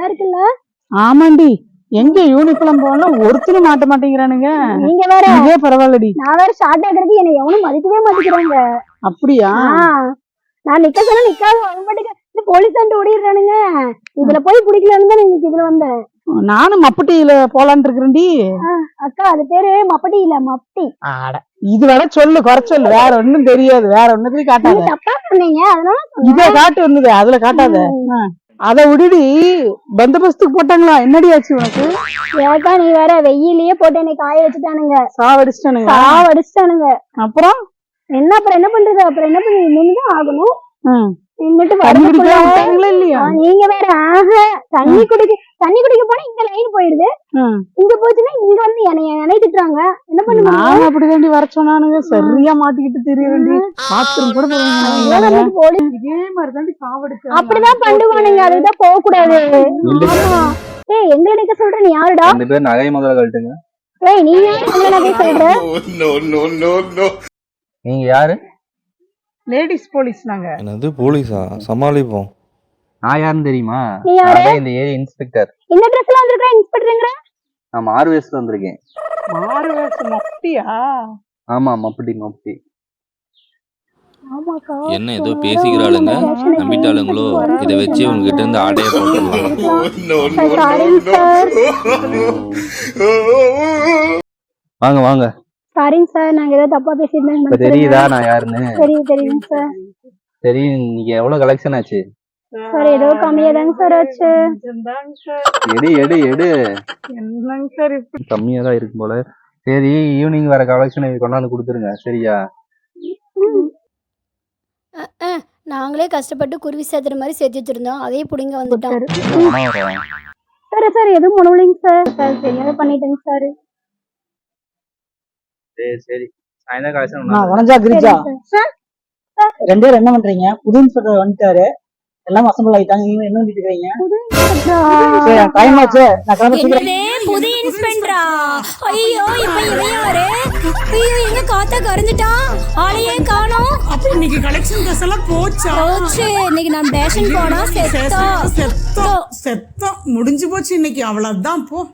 இருக்குல்ல? ஆமாண்டி. எங்க யூனிஃபார்ம் போனா ஒருத்தரும் மாட்ட மாட்டேங்கிறானுங்க. நீங்க வேற. இதே பரவாயில்லடி. நான் வேற ஷார்ட் ஆகுறதுக்கு என்னை எவனும் மதிக்கவே மாட்டேங்கிறாங்க அப்படியா? நான் நிக்க சொன்னா நிக்காத. வரமாட்டேங்க இந்த போலீஸ் ஓடிடுறானுங்க. இதுல போய் பிடிக்கலன்னு தான் இன்னைக்கு இதுல வந்தேன். நானும் மப்பட்டியில போலான்னு இருக்கிறேன்டி. அக்கா அது பேரு மப்படி இல்ல மப்டி ஆட. இது வேற சொல்லு குறை சொல்லு. வேற ஒண்ணும் தெரியாது. வேற நீங்க காட்டாத. தப்பா சொன்னீங்க. அதனால இதே காட்டு வந்தது அதுல காட்டாத. அத விடுடி. பந்தோபஸ்துக்கு போட்டாங்களா? என்னடி ஆச்சு உனக்கு? ஏக்கா நீ வேற வெயிலேயே போட்டு என்னை காய வச்சுட்டானுங்க. சாவடிச்சிட்டானுங்க. சாவடிச்சிட்டானுங்க. அப்புறம்? என்ன அப்புறம் என்ன பண்றது? அப்புறம் என்ன பண்ணி நின்னுதான் ஆகணும். நீங்க வேற ஆஹா தண்ணி குடிக்க தண்ணி குடிக்க போனா இங்க லைன் போயிடுது. இங்க போச்சுன்னா இங்க வந்து என்னை என்னை திட்டுறாங்க. என்ன பண்ண முடியும்? நான் அப்படிதாண்டி வர சொன்னானுங்க. சரியா மாட்டிக்கிட்டு தெரியறேன்டி பாத்ரூம் கூட போவாங்க இதே மாதிரி தாண்டி சாவடிச்சு அப்படிதான் பண்ணுவானுங்க. அதுதான் போக கூடாது ஏய் எங்களை நிக்க சொல்ற நீ யாருடா? ரெண்டு பேர் நகை முதல்ல கழட்டுங்க. ஏய் நீ யாரு நிக்க சொல்ற no. நீங்க யாரு? லேடிஸ் போலீஸ் நாங்க. என்னது போலீஸா சமாளிப்போம். நான் யாருன்னு தெரியுமா? நீ யாரு? நான் தான் இந்த ஏரியா இன்ஸ்பெக்டர் இந்த ட்ரெஸ்ல வந்திருக்க இன்ஸ்பெக்டருங்கிற நான் ஆறு வயசுல வந்திருக்கேன். மாறு வேஷம் மொட்டியா ஆமா மப்படி மப்படி ஆமாக்கா. என்ன ஏதோ பேசிக்கிறாளுங்க? நம்பிட்டாளுங்களோ? இதை வச்சு உங்ககிட்ட இருந்து ஆட்டைய போட்டுடலாம் சார். வாங்க வாங்க. சாரிங்க சார் நாங்க ஏதோ தப்பா பேசியிருந்தேன் தெரியுதா நான் யாருன்னு? தெரியும் தெரியுங்க சார் சரி நீங்க எவ்வளவு கலெக்ஷன் ஆச்சு? சார் ஏதோ கம்மியா தாங்க சார் ஆச்சு எடு எடு எடு. என்னங்க சார் கம்மியா தான் இருக்கும் போல. சரி ஈவினிங் வர கலெக்ஷன் கொண்டாந்து கொடுத்துருங்க சரியா? நாங்களே கஷ்டப்பட்டு குருவி சேர்த்துற மாதிரி சேர்த்து வச்சிருந்தோம். அதே புடிங்க வந்துட்டோம். வரேன். சார். சார் எதுவும் பண்ணுவீங்க சார் சார் தெரியாத பண்ணிட்டேங்க சார் சரி சரி. சாயந்தரம் கலெக்ஷன் நான் வனஜா கிரிஜா சார் ரெண்டு பேரும் என்ன பண்றீங்க? புது இன்ஸ்பெக்டர் வந்துட்டாரு. எல்லாம் அசம்பிள் ஆயிட்டாங்க. நீங்க என்ன பண்ணிட்டு இருக்கீங்க? டைம் ஆச்சு. நான் கிளம்ப சீக்கிரம். என்னதே புது இன்ஸ்பெக்டரா? ஐயோ இப்ப இவன் யாரு? ஐயோ எங்க காத்தா கரைஞ்சிட்டான் ஆளையே காணோம். அப்ப இன்னைக்கு கலெக்ஷன் ட்ரெஸ் எல்லாம் போச்சா? போச்சு. இன்னைக்கு நான் பேஷன் போனா செத்தா செத்தம். செத்தம். முடிஞ்சு போச்சு இன்னைக்கு. அவ்வளவுதான் போ.